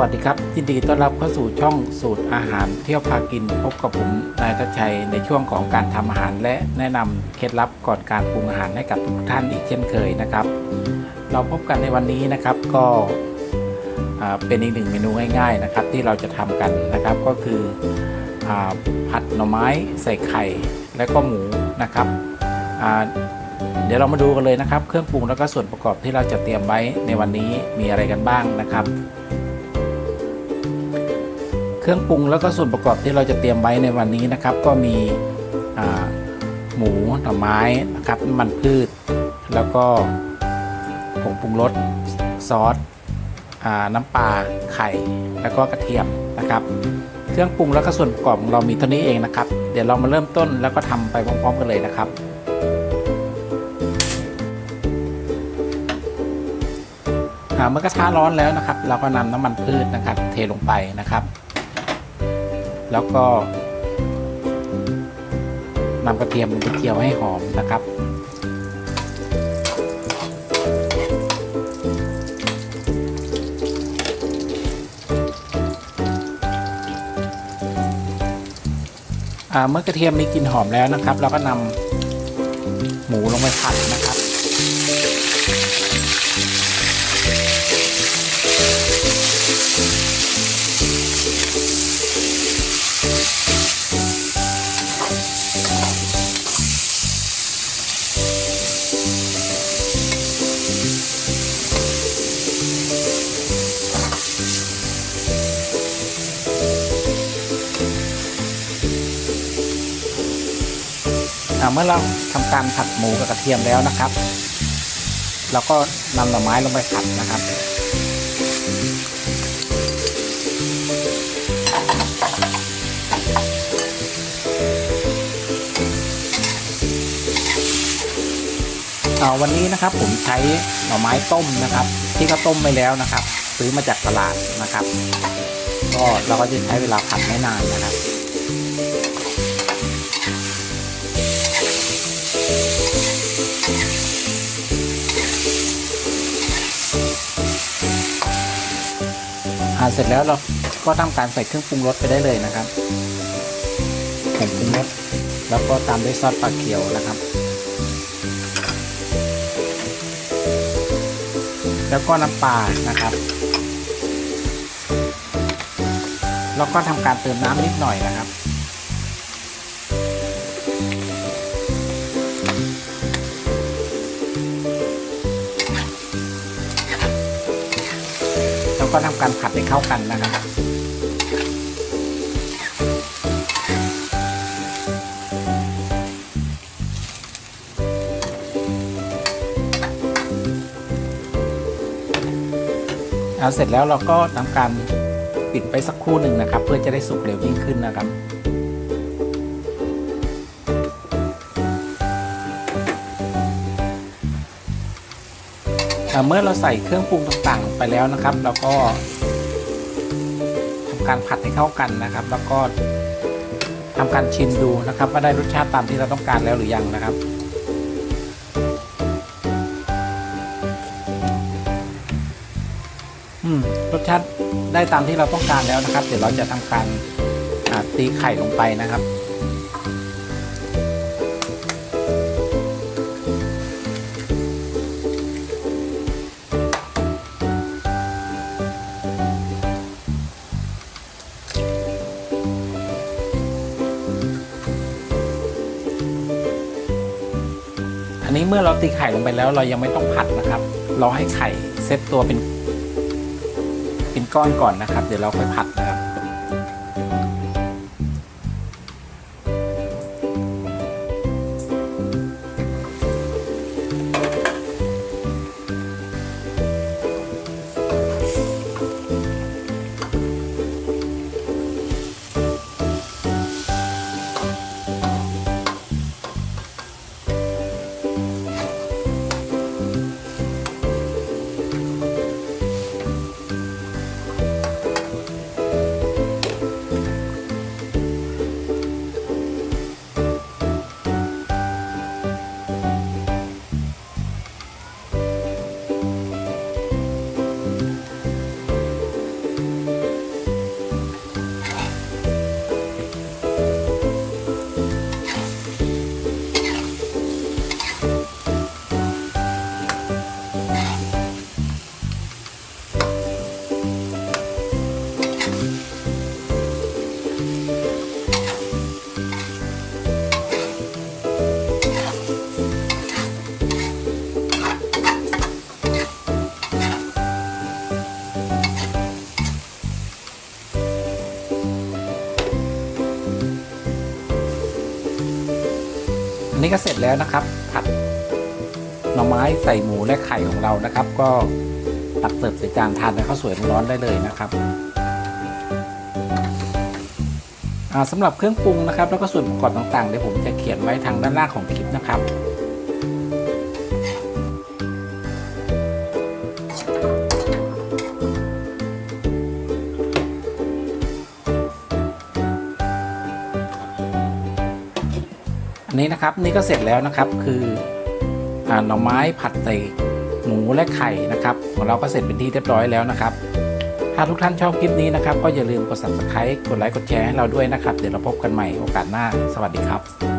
วัสดีครับยินดีต้อนรับเข้าสู่ช่องสูตรอาหารเที่ยวพากินพบกับผมนายทัชชัยในช่วงของการทำอาหารและแนะนำเคล็ดลับก่อนการปรุงอาหารให้กับทุกท่านอีกเช่นเคยนะครับ เราพบกันในวันนี้นะครับก็เป็นอีกหนึ่งเมนูง่ายๆนะครับที่เราจะทำกันนะครับก็คืออผัดหน่อไม้ใส่ไข่และก็หมูนะครับเดี๋ยวเรามาดูกันเลยนะครับ เครื่องปรุงแล้วก็ส่วนประกอบที่เราจะเตรียมไว้ในวันนี้มีอะไรกันบ้างนะครับ เครื่องปรุงแล้วก็ส่วนประกอบที่เราจะเตรียมไว้ในวันนี้นะครับ ก็มีอ่าหมูหน่อไม้นะครับน้ำมันพืช แล้วก็ผงปรุงรสซอสอ่าน้ำปลาไข่ แล้วก็กระเทียมนะครับ เครื่องปรุงแล้วก็ส่วนประกอบของเรามีเท่านี้เองนะครับ เดี๋ยวเรามาเริ่มต้นแล้วก็ทำไปพร้อมๆกันเลยนะครับอ่าเมื่อกระทะร้อนแล้วนะครับ เราก็นำน้ำมันพืชนะครับ เทลงไปนะครับ แล้วก็นำกระเทียมไปเจียวให้หอมนะครับอ่าเมื่อกระเทียมมีกลิ่นหอมแล้วนะครับ เราก็นำหมูลงไปผัดนะครับ เมื่อเราทำการผัดหมูกับกระเทียมแล้วนะครับ เราก็นำหน่อไม้ลงไปผัดนะครับอ่าวันนี้นะครับผมใช้หน่อไม้ต้มนะครับ ที่เขาต้มไปแล้วนะครับ ซื้อมาจากตลาดนะครับ ก็เราก็จะใช้เวลาผัดไม่นานนะครับ เสร็จแล้วเราก็ทำการใส่เครื่องปรุงรสไปได้เลยนะครับผงปรุงรสแล้วก็ตามด้วยซอสปลาเขียวนะครับ แล้วก็น้ำปลานะครับ แล้วก็ทำการเติมน้ำนิดหน่อยนะครับ ก็ทำการผัดให้เข้ากันนะครับเอาเสร็จแล้วเราก็ทำการปิดไปสักครู่หนึ่งนะครับ เพื่อจะได้สุกเร็วยิ่งขึ้นนะครับ เมื่อเราใส่เครื่องปรุงต่างๆ ไปแล้วนะครับ เราก็ทำการผัดให้เข้ากันนะครับ แล้วก็ทำการชิมดูนะครับว่าได้รสชาติตามที่เราต้องการแล้วหรือยังนะครับอืมรสชาติได้ตามที่เราต้องการแล้วนะครับ เดี๋ยวเราจะทำการตีไข่ลงไปนะครับ นี้เมื่อเราตีไข่ลงไปแล้วเรายังไม่ต้องผัดนะครับ เราให้ไข่เซตตัวเป็นเป็นก้อนก่อนนะครับ เดี๋ยวเราค่อยผัดนะครับ นี้ก็เสร็จแล้วนะครับ ผัดหน่อไม้ใส่หมูและไข่ของเรานะครับ ก็ตักเสิร์ฟใส่จานทานในข้าวสวยร้อนได้เลยนะครับสำหรับเครื่องปรุงนะครับ แล้วก็ส่วนประกอบต่างๆเดี๋ยวผมจะเขียนไว้ทางด้านล่างของคลิปนะครับ อันนี้นะครับนี่ก็เสร็จแล้วนะครับคือหน่อไม้ผัดใส่หมูและไข่นะครับของเราก็เสร็จเป็นที่เรียบร้อยแล้วนะครับ ถ้าทุกท่านชอบคลิปนี้นะครับ ก็อย่าลืมกด subscribe กดไลค์กดแชร์ให้เราด้วยนะครับ เดี๋ยวเราพบกันใหม่โอกาสหน้า สวัสดีครับ